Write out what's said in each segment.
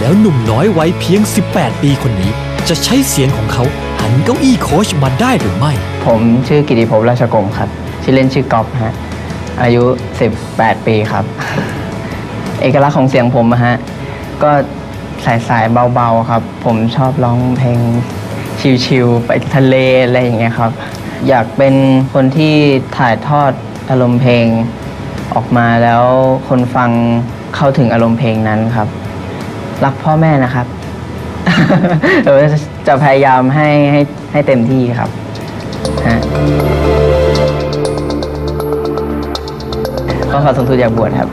แล้วหนุ่มน้อยวัยเพียง 18 ปีคนนี้ จะใช้เสียงของเขาหันเก้าอี้โค้ชมาได้หรือไม่ ผมชื่อกิติภพราชกรมครับ ชื่อเล่นชื่อกอฟฮะ อายุ 18 ปีครับ เอกลักษณ์ของเสียงผมอะฮะ ก็สายสายๆเบาๆครับ ผมชอบร้องเพลงชิลๆไปทะเลอะไรอย่างเงี้ยครับ อยากเป็นคนที่ถ่ายทอดอารมณ์เพลงออกมาแล้วคนฟังเข้าถึงอารมณ์เพลงนั้นครับ รักพ่อแม่นะครับเออจะพยายามให้ให้ให้เต็มที่ครับฮะก็ขอสมทุนอยากบวชครับ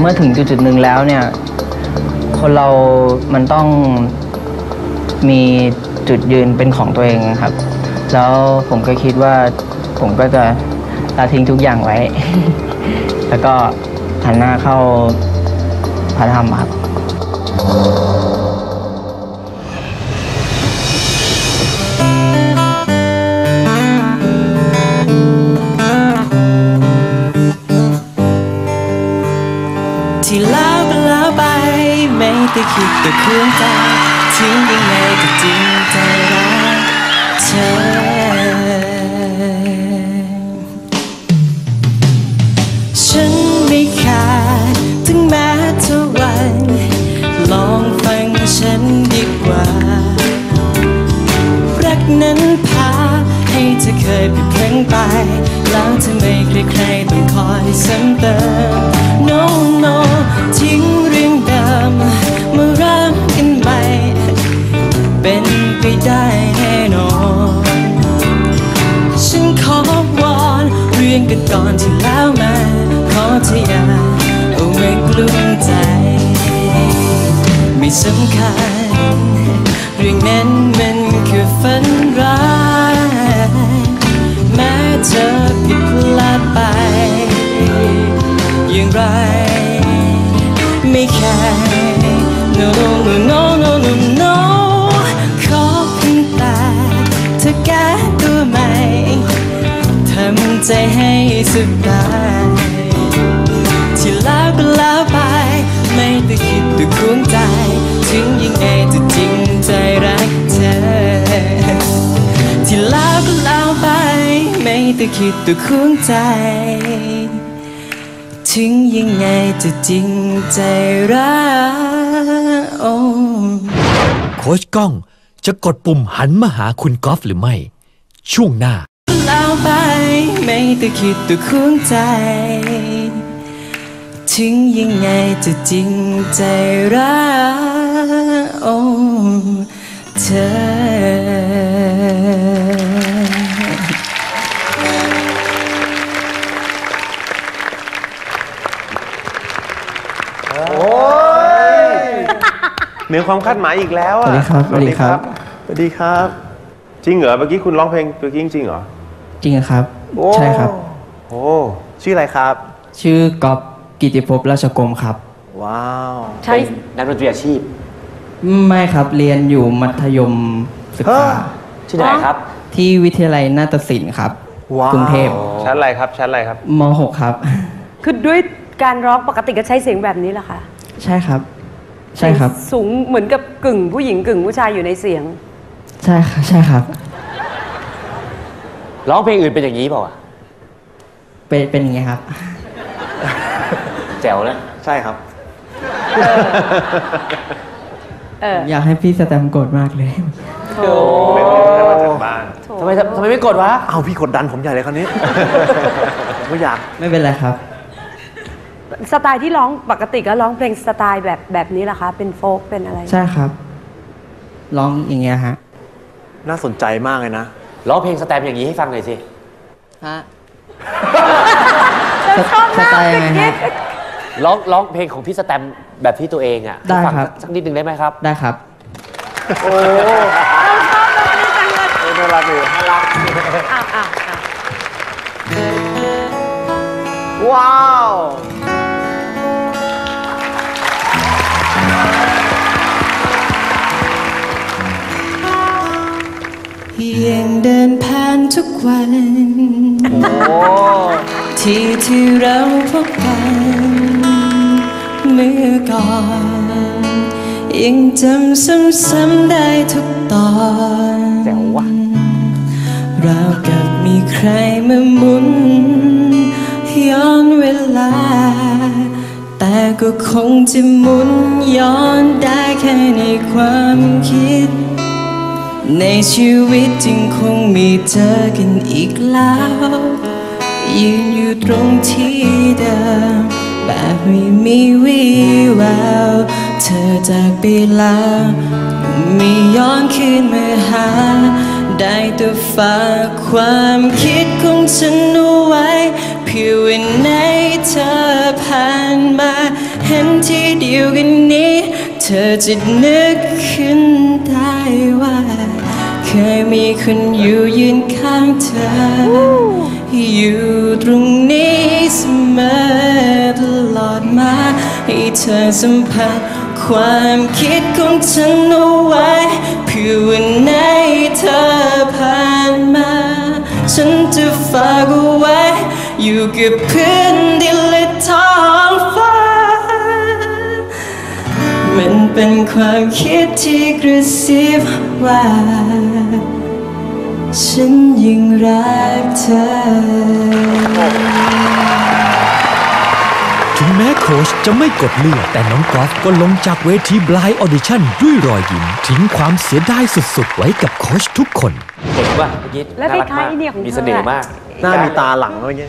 เมื่อถึงจุดๆหนึ่งแล้วเนี่ย คนเรามันต้องมีจุดยืนเป็นของตัวเองครับ แล้วผมก็คิดว่าผมก็จะละทิ้งทุกอย่างไว้ แล้วก็หันหน้าเข้าพระธรรมครับ ที่แล้วก็แล้วไปไม่ได้คิดแต่คืนใจทิ้งยังไงก็จริงใจรักเธอ ซ้ำเติม no no ทิ้งเรื่องเดิมมาเริ่มกันใหม่ เป็นไปได้แน่นอน ฉันขอวอนเรื่องกันก่อนที่แล้วมาขอเธออย่าเอาไว้กลุ้มใจ ไม่สำคัญ เรื่องนั้นมันคือฝัน สบายที่แล้วก็แล้วไป ไม่ได้คิดตัวควงใจ ถึงยังไงจะจริงใจรักเธอ ที่แล้วก็แล้วไป ไม่ได้คิดตัวควงใจ ถึงยังไงจะจริงใจรักโอ้โค้ชก้องจะกดปุ่มหันมาหาคุณกอล์ฟหรือไม่ ช่วงหน้า แล้วไปไม่ได้คิดตัวควงใจ ถึงยังไงจะจริงใจรักโอ้เธอ เหนือความคาดหมายอีกแล้วสอะวัสดีครับสวัสดีครับ สวัสดีครับ จริงเหรอเมื่อกี้คุณร้องเพลงเมื่อกี้จริงๆเหรอจริงครับ โอ้ใช่ครับ โอ้ชื่ออะไรครับ ชื่อก๊อฟกิติภพราชกรมครับ ว้าวใช้นักดนตรีอาชีพไม่ครับเรียนอยู่มัธยมศึกษาที่ไหนครับ ที่วิทยาลัยนาฏศิลป์ครับว้าวกรุงเทพชั้นอะไรครับชั้นอะไรครับ ม .6 ครับ คือด้วยการร้องปกติก็ใช้เสียงแบบนี้แหละค่ะใช่ครับ ใช่ครับ สูงเหมือนกับกึ่งผู้หญิงกึ่งผู้ชายอยู่ในเสียง ใช่ครับใช่ครับ ร้องเพลงอื่นเป็นอย่างนี้เปล่าอะเป็นเป็นอย่างไงครับ แจ๋วนะใช่ครับ เอออยากให้พี่สแตมป์โกรธมากเลย โถเป็นแค่มาจากบ้าน โถทำไมทำไมไม่กดวะ เอาพี่กดดันผมใหญ่เลยคราวนี้ ผมก็อยาก ไม่เป็นไรครับ สไตล์ที่ร้องปกติก็ร้องเพลงสไตล์แบบแบบนี้แหละคะ เป็นโฟกเป็นอะไร ใช่ครับ ร้องอย่างเงี้ยฮะ น่าสนใจมากเลยนะ ร้องเพลงสแตมป์อย่างนี้ให้ฟังหน่อยสิ ฮะ ชอบสมากไตล์ยังไงฮะ ร้องร้องเพลงของพี่สแตมป์แบบที่ตัวเองอะได้ให้ฟังครับ สักนิดหนึ่งได้ไหมครับ ได้ครับ น่ารักเลยอ้าวอ้าวอ้าวว้าว ยังเดินผ่านทุกวัน ที่ที่เราพบกันเมื่อก่อนยังจำซ้ำๆได้ทุกตอนแจ๋วว่ะราวกับมีใครมาหมุนย้อนเวลา แต่ก็คงจะหมุนย้อนได้แค่ในความคิด ในชีวิตจริงคงมีเจอกันอีกแล้ว ยืนอยู่ตรงที่เดิมแบบไม่มีวี่แววเธอจากไปแล้วไม่ย้อนคืนมาหา ได้แต่ฝากความคิดของฉันเอาไว้เพื่อวันไหนเธอผ่านมาเห็นที่เดียวกันนี้ เธอจะนึกขึ้นได้ว่า เคยมีคนอยู่ยืนข้างเธอ อยู่ตรงนี้เสมอตลอดมาให้เธอสัมผัสความคิดของฉันเอาไว้เพื่อวันไหนเธอผ่านมา ฉันจะฝากเอาไว้อยู่กับเพื้นดิน เป็นความคิดที่กระซิบว่า ฉันยังรักเธอถึงแม้โค้ชจะไม่กดเลือดแต่น้องกอล์ฟก็ลงจากเวทีบลายออดิชั่นด้วยรอยยิ้มทิ้งความเสียดายสุดๆ ไว้กับโค้ชทุกคน เก่งป่ะเมื่อกี้แล้วน่ารักคล้ายมากๆเนี่ยของมีเธอเสน่ห์มาก หน้ามีตาหลังเมื่อกี้